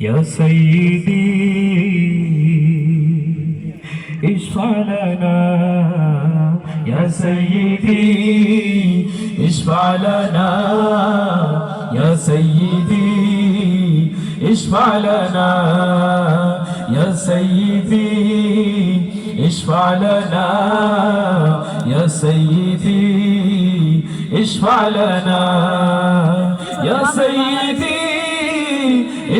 يا سيدي اشفع لنا يا سيدي اشفع لنا يا سيدي اشفع لنا يا سيدي اشفع لنا يا سيدي اشفع لنا يا سيدي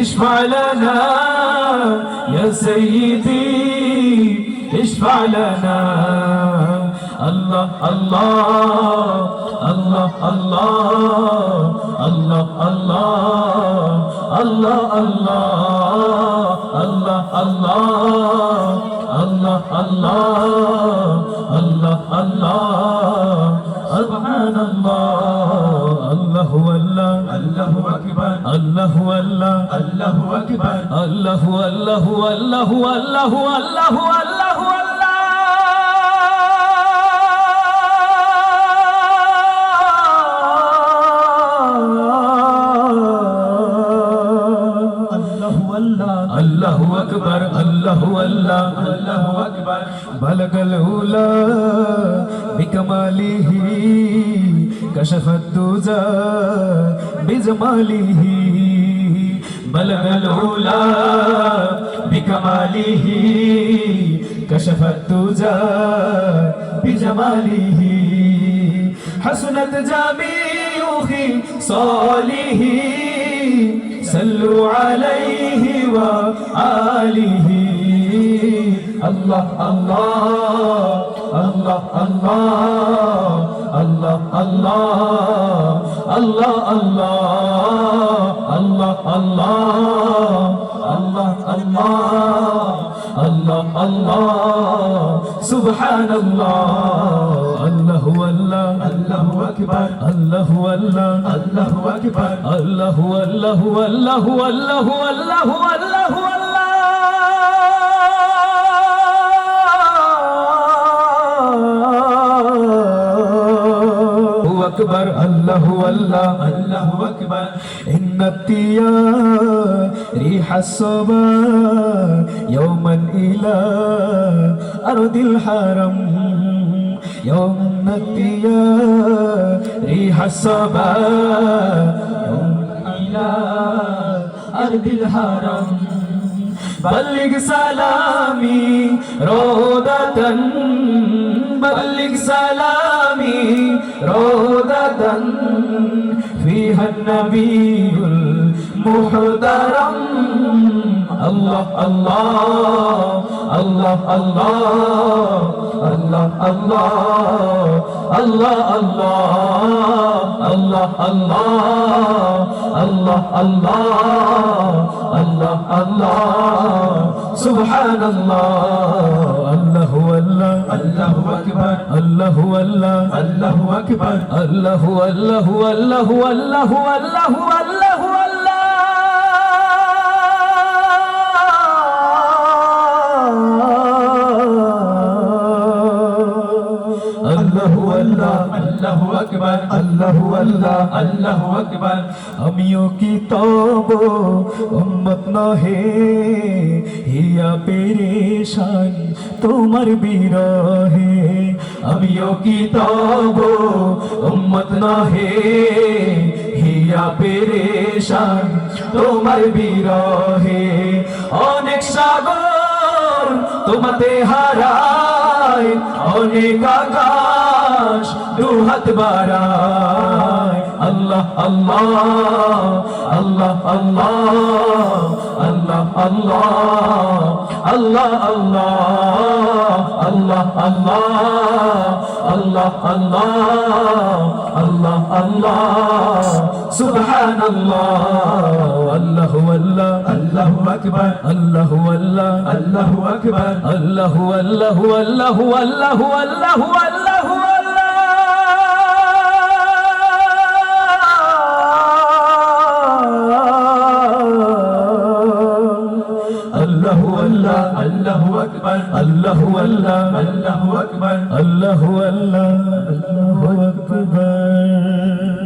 اشفع لنا يا سيدي اشفع لنا الله الله الله الله الله الله الله الله الله الله الله الله الله سبحان الله الله الله أكبر الله والله الله الله الله الله الله الله الله الله الله أكبر الله الله الله أكبر بلغ الأولى بكماله كشف الدجى بجماله بلغ الأولى بكماله كشف الدجى بجماله. حسنت جميع صالح صلوا عليه وآله. الله الله الله الله الله. الله الله الله الله الله الله الله الله، سبحان الله الله هو الله الله أكبر الله هو الله أكبر الله والله والله الله هو الله আকবর, আল্লাহ আল্লাহ আল্লাহ আকবর। ইন্নতিয়া রিহা সবা ইয়াউমান ইলা আরদিল হারাম। ইয়াউমতিয়া রিহা সবা ইলা আরদিল হারাম। بلغ سلامي روضة بلغ سلامي روضة فيها النبي المحترم الله الله الله الله الله الله الله الله الله الله الله الله الله سبحان الله الله والله الله أكبر الله والله الله أكبر الله والله والله والله والله والله والله الله والله আল্লাহু আকবার, আল্লাহু আল্লাহ, আল্লাহু আকবার। আমিও কি তব উম্মত নহে? হিয়া পেরেশান তোমার বিরহে। আমিও কি তব উম্মত নহে? হিয়া পেরেশান তোমার বিরহে। অনেক সাগর তোমাতে হারায়, অনেক আকাশ লাশ দুহাত বাড়ায় আল্লাহ আল্লাহ আল্লাহ আল্লাহ আল্লাহ আল্লাহ আল্লাহ আল্লাহ আল্লাহ আল্লাহ আল্লাহ সুবহান আল্লাহ আল্লাহ আল্লাহু আকবার আল্লাহু আল্লাহ আল্লাহু আকবার আল্লাহু আল্লাহু আল্লাহু আল্লাহু আল্লাহু আল্লাহু الله أكبر الله الله الله أكبر الله الله الله أكبر.